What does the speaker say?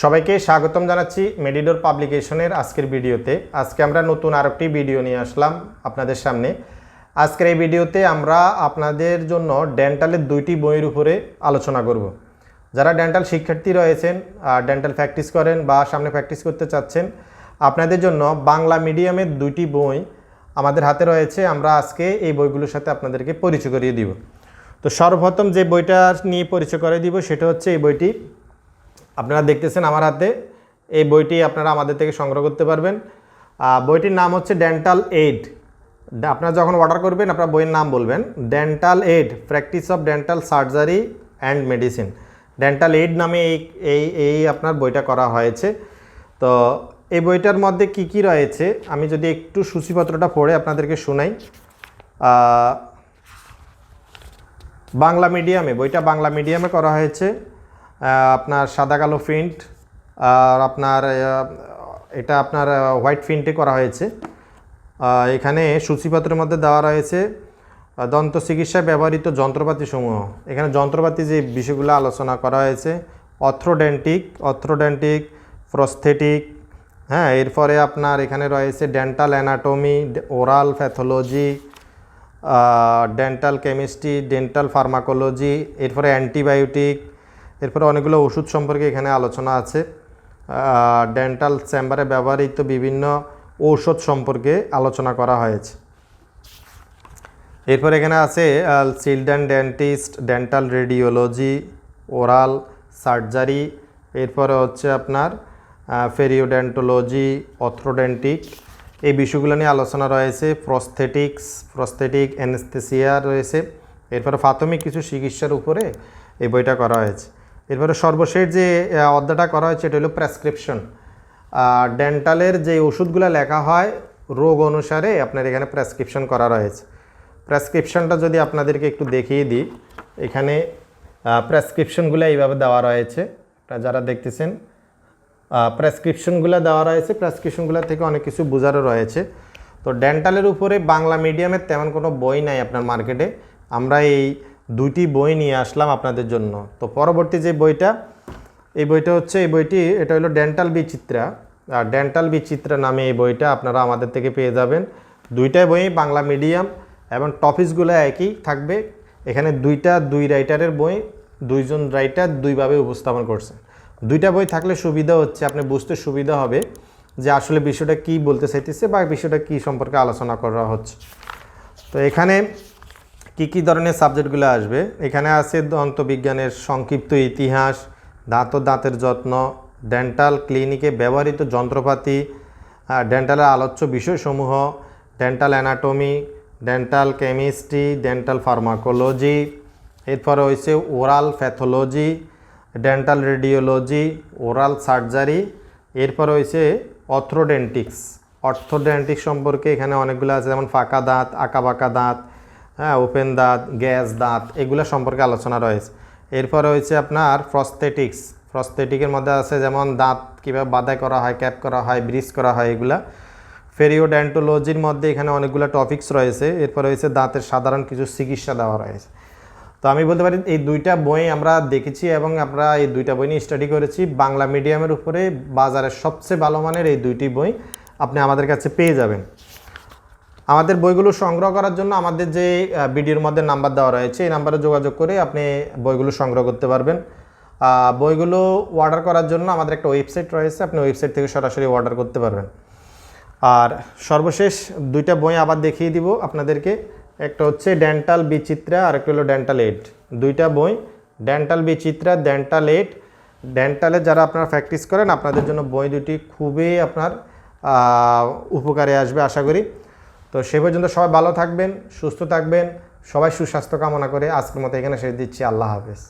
সবাইকে স্বাগতম জানাচ্ছি মেডিডোর পাবলিকেশনের আজকের ভিডিওতে। আজকে আমরা নতুন আরেকটি ভিডিও নিয়ে আসলাম আপনাদের সামনে। আজকের এই ভিডিওতে আমরা আপনাদের জন্য ডেন্টালের দুইটি বইয়ের উপরে আলোচনা করব। যারা ডেন্টাল শিক্ষার্থী রয়েছেন ডেন্টাল প্র্যাকটিস করেন বা সামনে প্র্যাকটিস করতে চাচ্ছেন, আপনাদের জন্য বাংলা মিডিয়ামের দুইটি বই আমাদের হাতে রয়েছে। আমরা আজকে এই বইগুলোর সাথে আপনাদেরকে পরিচয় করিয়ে দিব। তো সর্বপ্রথম যে বইটা নিয়ে পরিচয় করে দিব সেটা হচ্ছে এই বইটি আপনারা দেখতেছেন আমার হাতে। এই বইটি আপনারা আমাদের থেকে সংগ্রহ করতে পারবেন। বইটির নাম হচ্ছে ডেন্টাল এইড আপনারা যখন অর্ডার করবেন, আপনার বইয়ের নাম বলবেন। Dental aid practice of dental surgery and medicine dental aid নামে এই এই এই আপনার বইটা করা হয়েছে। তো, এই বইটার মধ্যে কি কি রয়েছে? আমি যদি একটু সূচিপত্রটা পড়ে আপনাদেরকে শোনাই। বাংলা মিডিয়ামে বইটা বাংলা মিডিয়ামে করা হয়েছে। আপনার সাদা কালো প্রিন্ট, আর আপনার এটা আপনার হোয়াইট প্রিন্টে করা হয়েছে। এখানে সূচিপত্রের মধ্যে দেওয়া রয়েছে দন্ত চিকিৎসায় ব্যবহৃত যন্ত্রপাতি সমূহ এখানে যন্ত্রপাতি যে বিষয়গুলো আলোচনা করা হয়েছে, অর্থোডেন্টিক অর্থোডেন্টিক, প্রস্থেটিক হ্যাঁ এরপরে আপনার এখানে রয়েছে dental anatomy oral pathology dental chemistry, dental pharmacology, এরপরে অ্যান্টিবায়োটিক এরপরে অনেকগুলো ওষুধ সম্পর্কে এখানে আলোচনা আছে। ডেন্টাল চেম্বারে ব্যবহৃত বিভিন্ন ঔষধ সম্পর্কে আলোচনা করা হয়েছে। এরপর এখানে আছে children dentist dental radiology oral surgery এরপরে হচ্ছে আপনার ফেরিওডেন্টোলজি অর্থোডেন্টিক এই বিষয়গুলো নিয়ে আলোচনা রয়েছে। প্রস্থেটিক্স প্রস্থেটিক অ্যানেস্থেসিয়া রয়েছে। এরপরে প্রাথমিক কিছু চিকিৎসার উপরে এই বইটা করা হয়েছে। এরপরে সর্বশেষ যে আহ, অধ্যায়টা করা হয়েছে এটা হলো প্রেসক্রিপশন ডেন্টালের যে ওষুধগুলো লেখা হয় রোগ অনুসারে আপনার এখানে প্রেসক্রিপশন করা রয়েছে। প্রেসক্রিপশনটা যদি আপনাদেরকে একটু দেখিয়ে দিই এখানে প্রেসক্রিপশনগুলো এইভাবে দেওয়া রয়েছে। যারা দেখতেছেন প্রেসক্রিপশনগুলো দেওয়া রয়েছে প্রেসক্রিপশনগুলো থেকে অনেক কিছু বোঝারও রয়েছে। তো ডেন্টালের উপরে বাংলা মিডিয়ামের তেমন কোনো বই নাই আপনার মার্কেটে আমরা এই দুইটি বই নিয়ে আসলাম আপনাদের জন্য। তো পরবর্তী যে বইটা, এই বইটা হচ্ছে, এই বইটি, এটা হলো ডেন্টাল বিচিত্রা। আর ডেন্টাল বিচিত্রা নামে এই বইটা আপনারা আমাদের থেকে পেয়ে যাবেন। দুইটাই বই, বাংলা মিডিয়াম এবং টপিকসগুলো একই থাকবে। এখানে দুইটা, দুই রাইটারের বই, দুইজন রাইটার দুইভাবে উপস্থাপন করছেন দুইটা বই থাকলে সুবিধা হচ্ছে, আপনি বুঝতে সুবিধা হবে যে আসলে বিষয়টা কি বলতে চাইতেছে বা বিষয়টা কি সম্পর্কে আলোচনা করা হচ্ছে। তো এখানে কি কি ধরনের সাবজেক্টগুলো আসবে? এখানে আছে দন্তবিজ্ঞানের সংক্ষিপ্ত ইতিহাস, দাঁত ও দাঁতের যত্ন, ডেন্টাল ক্লিনিকে ব্যবহৃত যন্ত্রপাতি ডেন্টালের আলোচ্য বিষয়সমূহ, dental anatomy, dental chemistry, dental pharmacology, এরপরে হয়েছে oral pathology, dental radiology, oral surgery, এরপর হয়েছে অর্থোডেন্টিক্স। অর্থোডেন্টিক্স সম্পর্কে এখানে অনেকগুলো আছে, যেমন ফাঁকা দাঁত, আঁকা বাঁকা দাঁত হ্যাঁ ওপেন দাঁত গ্যাস দাঁত, এগুলো সম্পর্কে আলোচনা রয়েছে। এরপর হয়েছে আপনার প্রস্থেটিক্স প্রস্থেটিকের মধ্যে আছে যেমন দাঁত কীভাবে বাদাই করা হয় ক্যাপ করা হয় ব্রিজ করা হয় এগুলা। ফেরিওডেন্টোলজির মধ্যে এখানে অনেকগুলো টপিকস রয়েছে। এরপর হয়েছে দাঁতের সাধারণ কিছু চিকিৎসা দেওয়া রয়েছে। তো আমি বলতে পারি, এই দুইটা বই আমরা দেখেছি এবং আমরা এই দুইটা বই নিয়ে স্টাডি করেছি। বাংলা মিডিয়ামের উপরে বাজারের সবচেয়ে ভালো মানের এই দুইটি বই আপনি আমাদের কাছে পেয়ে যাবেন। আমাদের বইগুলো সংগ্রহ করার জন্য আমাদের যে ভিডিওর মধ্যে নাম্বার দেওয়া রয়েছে, এই নাম্বারে যোগাযোগ করে আপনি বইগুলো সংগ্রহ করতে পারবেন। বইগুলো অর্ডার করার জন্য আমাদের একটা ওয়েবসাইট রয়েছে, আপনি ওয়েবসাইট থেকে সরাসরি অর্ডার করতে পারবেন। আর সর্বশেষ দুইটা বই আবার দেখিয়ে দিব আপনাদেরকে। একটা হচ্ছে ডেন্টাল বিচিত্রা আর একটা হলো ডেন্টাল এইড দুইটা বই ডেন্টাল বিচিত্রা ডেন্টাল এইড ডেন্টালে যারা আপনারা প্র্যাকটিস করেন, আপনাদের জন্য বই দুটি খুবই আপনার উপকারে আসবে, আশা করি। তো সে পর্যন্ত সবাই ভালো থাকবেন, সুস্থ থাকবেন, সবাই সুস্বাস্থ্য কামনা করে আজকের মতো এখানে শেষ দিচ্ছি, আল্লাহ হাফেজ।